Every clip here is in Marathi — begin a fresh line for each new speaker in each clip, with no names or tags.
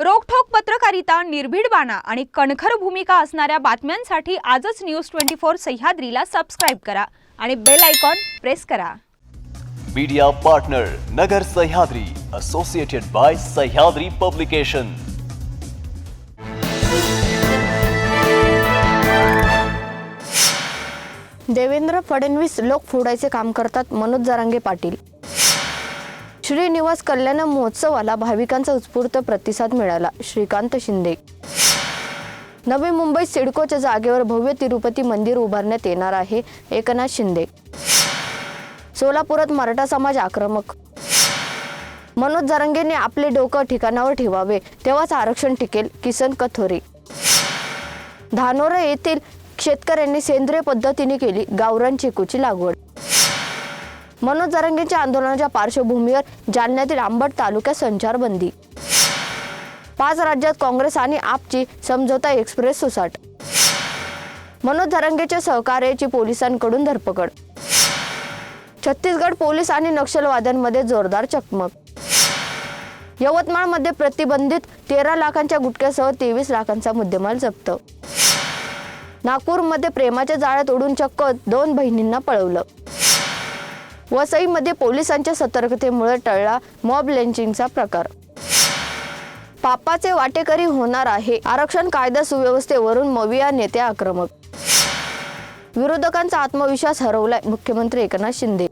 रोखठोक पत्रकारिता निर्भीड बाणा आणि कणखर भूमिका असणाऱ्या बातम्यांसाठी आजच न्यूज ट्वेंटी फोर सह्याद्रीला सबस्क्राईब करा आणि बेल आयकॉन प्रेस करा.
Media partner Nagar Sahyadri associated by Sahyadri publication
Devendra Fadnavis लोक फोडायचे काम करतात मनोज जरांगे पाटील. श्रीनिवास कल्याण महोत्सवाला भाविकांचा उत्स्फूर्त प्रतिसाद मिळाला. श्रीकांत शिंदे. नवी मुंबईत सिडकोच्या जागेवर भव्य तिरुपती मंदिर उभारण्यात येणार आहे. एकनाथ शिंदे. सोलापुरात मराठा समाज आक्रमक. मनोज जरंगेने आपले डोकं ठिकाणावर ठेवावे. तेव्हाच आरक्षण टिकेल. किसन कथोरे. धानोरा येथील शेतकऱ्यांनी सेंद्रिय पद्धतीने केली. गावरान चिकूची लागवड. मनोज जरांगेंच्या आंदोलनाच्या पार्श्वभूमीवर जालन्यातील आंबट तालुक्यात संचारबंदी. पाच राज्यात काँग्रेस आणि आपची समझोता एक्सप्रेस सुसाट. मनोज धरंगेच्या सहकार्याची पोलिसांकडून धरपकड. छत्तीसगड पोलीस आणि नक्षलवाद्यांमध्ये जोरदार चकमक. यवतमाळमध्ये प्रतिबंधित तेरा लाखांच्या गुटख्यासह तेवीस लाखांचा मुद्देमाल जप्त. नागपूरमध्ये प्रेमाच्या जाळ्यात उडून चक्क दोन बहिणींना पळवलं. वसईमध्ये पोलिसांच्या सतर्कतेमुळे टळला मॉब लेंचिंगचा प्रकार. पापाचे वाटेकरी होणार आहे. आरक्षण कायदा सुव्यवस्थेवरून मविया नेते आक्रमक. विरोधकांचा आत्मविश्वास हरवलाय. मुख्यमंत्री एकनाथ शिंदे.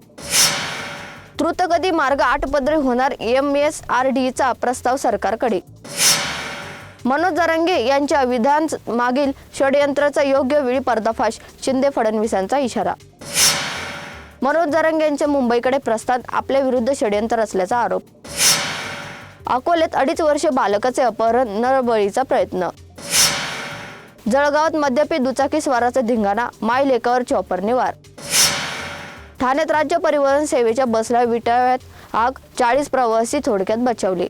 द्रुतगती मार्ग आठ पदरी होणार एम एस आर डीचा प्रस्ताव सरकारकडे. मनोज जरांगे यांच्या विधान मागील षडयंत्राचा योग्य वेळी पर्दाफाश. शिंदे फडणवीसांचा इशारा. मनोज जरंग यांचे मुंबईकडे प्रस्थान आपल्या विरुद्ध षडयंत्र असल्याचा आरोप. अकोल्यात अडीच वर्ष बालकाचे अपहरण नरबळीचा प्रयत्न. जळगावात मद्यपी दुचाकी स्वाराचा धिंगाणा माय लेकावर चॉपरने वार ठाण्यात राज्य परिवहन सेवेच्या बसला विटाव्यात आग चाळीस प्रवासी थोडक्यात बचावली.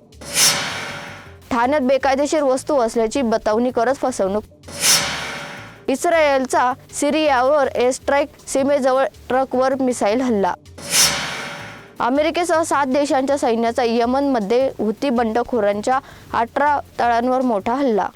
ठाण्यात बेकायदेशीर वस्तू असल्याची बतावणी करत फसवणूक. इस्रायलचा सिरियावर एअर स्ट्राईक सीमेजवळ ट्रकवर मिसाईल हल्ला. अमेरिकेसह सात देशांच्या सैन्याचा यमनमध्ये हुती बंडखोरांच्या अठरा तळांवर मोठा हल्ला.